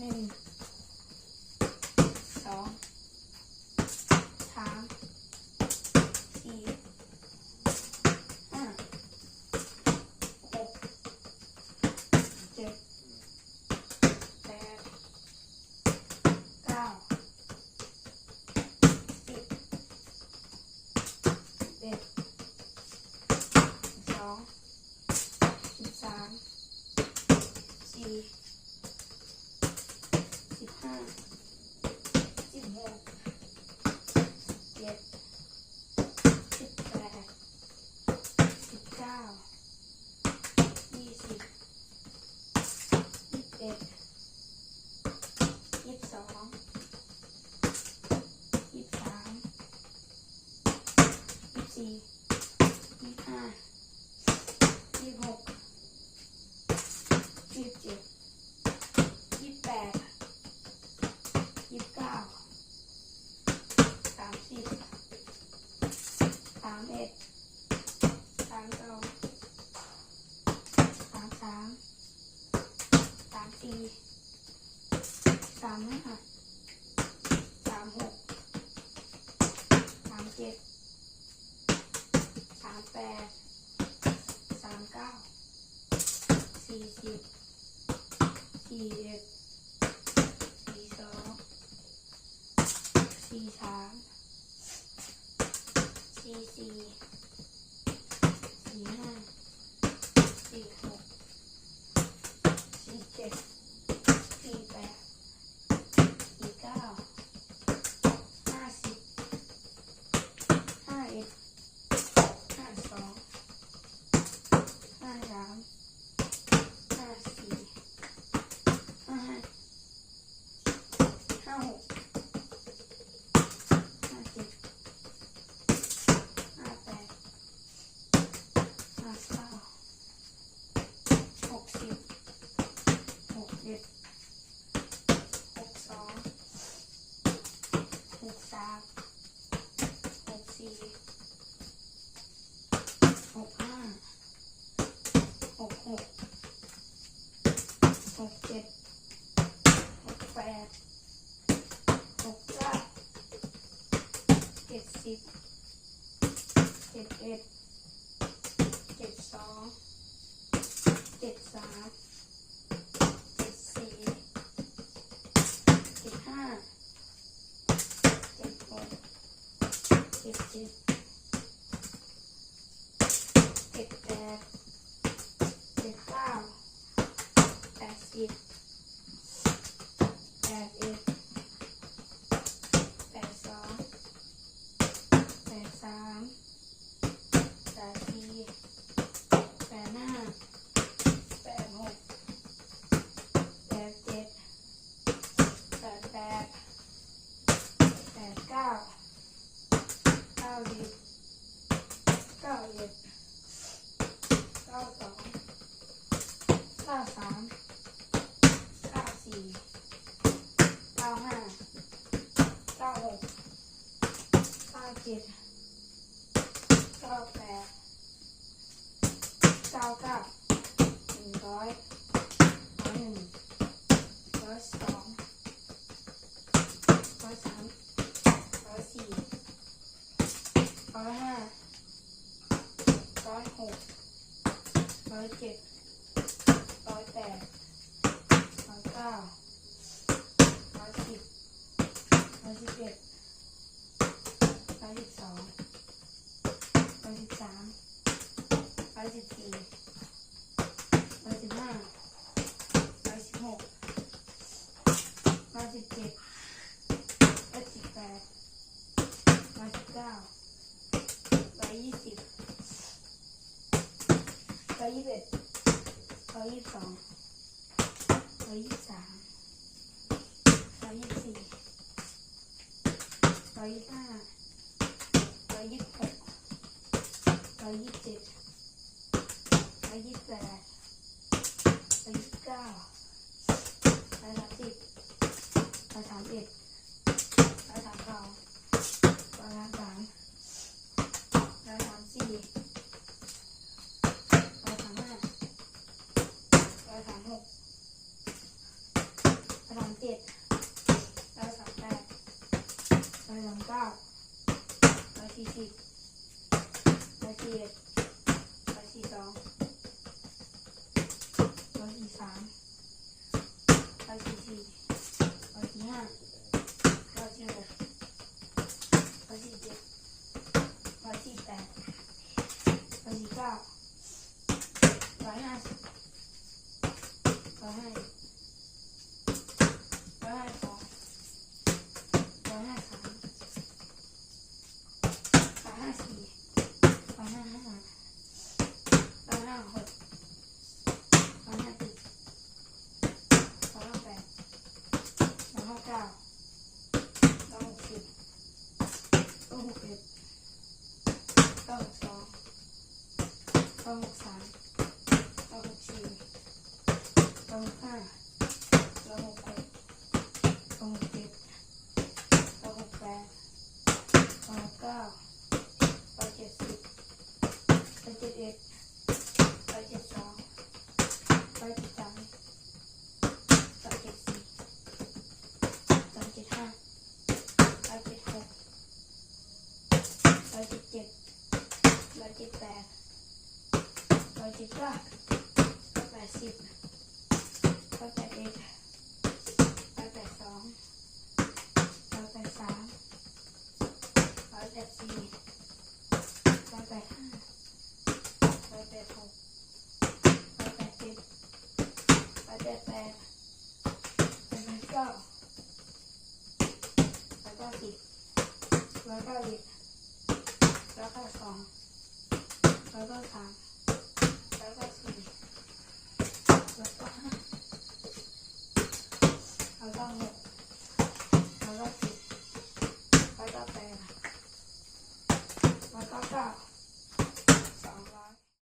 หนึ่งสองสามสี่ห้าหกเจ็ดแปดเก้าสิบเอ็ดสองสิบสามสี่สิบห้าสิบหกสิบเจ็ดสิบแปดสิบเก้ายี่สิบยี่สิบเอ็ดยี่สิบสองยี่สิบสามยี่ สี่ยี่สิบห้ายี่หกยี่เจ็ดยี่แปดยี่เก้าสามสิบสามเอ็ดสามสองสามสามสามสี่สามห้าสามหกสามเจ็ดสาม แปดสามเก้าสี่สิบสี่เอ็ดสี่สองสี่สามสี่สี่สี่ห้าสี่เจ็ดสี่แปดสี่เก้าห้าสิบห้าเอ็ดห้าสองห้าสามห้าสี่ห้าห้าห้าหกห้าเจ็ดห้าแปดห้าเก้าหกสิบหกเจ็ดหกสองหกสามหกสี่หกห้าหกหกหกเจ็ดหกแปดหกเก้าเจ็ดสิบเจ็ดเอ็ดเจ็ดสองเจ็ดสามเจ็ดสี่เจ็ดห้าเจ็ดหก เจ็ดเจ็ดเจ็ดแปดเจ็ดเก้าแปดสิบแปดเอ็ดแปดสองแปดสามแปดสี่แปดห้าแปดหกแปดเจ็ดแปดแปดแปดเก้าเก้าสิบเก้าเอ็ดเก้าสองเก้าสามเก้าสี่เก้าห้าเก้าหก เก้าเจ็ดเก้าแปดเก้าเก้าหนึ่งร้อยร้อยหนึ่งร้อยสองร้อยสามร้อยสี่ร้อยห้าร้อยหกร้อยเจ็ดร้อยแปดร้อยเก้าร้อยสิบร้อยสิบเอ็ด ร้อยสิบสองร้อยสิบสามร้อยสิบสี่ร้อยสิบห้าร้อยสิบหกร้อยสิบเจ็ดร้อยสิบแปดร้อยสิบเก้าร้อยยี่สิบร้อยยี่สิบเอ็ดร้อยยี่สิบสองร้อยยี่สิบสามร้อยยี่สิบสี่ร้อยยี่สิบห้า ร้อยยี่สิบหกร้อยยี่สิบเจ็ดร้อยยี่สิบแปดร้อยยี่สิบเก้าร้อยสามสิบร้อยสามเอ็ดร้อยสามสองร้อยสามสามร้อยสามสี่ร้อยสามห้าร้อยสามหกร้อยสสามเจ็ดร้อยสามแปดร้อยสามเก้า สี่สิบร้อยสี่เอ็ดร้อยสี่สองร้อยสี่สามร้อยสี่สี่ร้อยสี่ห้าร้อยสี่หกร้อยสี่เจ็ดร้อยสี่แปดร้อยสี่เก้าร้อยห้าสิบร้อยห้าสิบ ร้อยห้าสองร้อยห้าสามร้อยห้าสี่ร้อยห้าห้าร้อยห้าหกร้อยห้าเจ็ดร้อยห้าแปดร้อยห้าเก้าร้อยหกสิบร้อยหกเอ็ดร้อยหกสองร้อยหกสามร้อยหกสี่ร้อยหกห้าร้อยหกหก สองเจ็ดสองแปดสองเก้าสองเจ็ดสิบสองเจ็ดเอ็ดสองเจ็ดสองสองเจ็ดสามสองเจ็ดสี่สองเจ็ดห้าสองเจ็ดหกสองเจ็ดเจ็ดสองเจ็ดแปด สองเจ็ดเก้าสองแปดสิบสองแปดเอ็ดร้อยแปดสองร้อยแปดสามร้อยแปดสี่ร้อยแปดห้าร้อยแปดหกร้อยแปดเจ็ดร้อยแปดแปดร้อยแปดเก้าร้อยเก้าสิบร้อยเก้าเอ็ดร้อยเก้าสองร้อยเก้าสาม Thank you.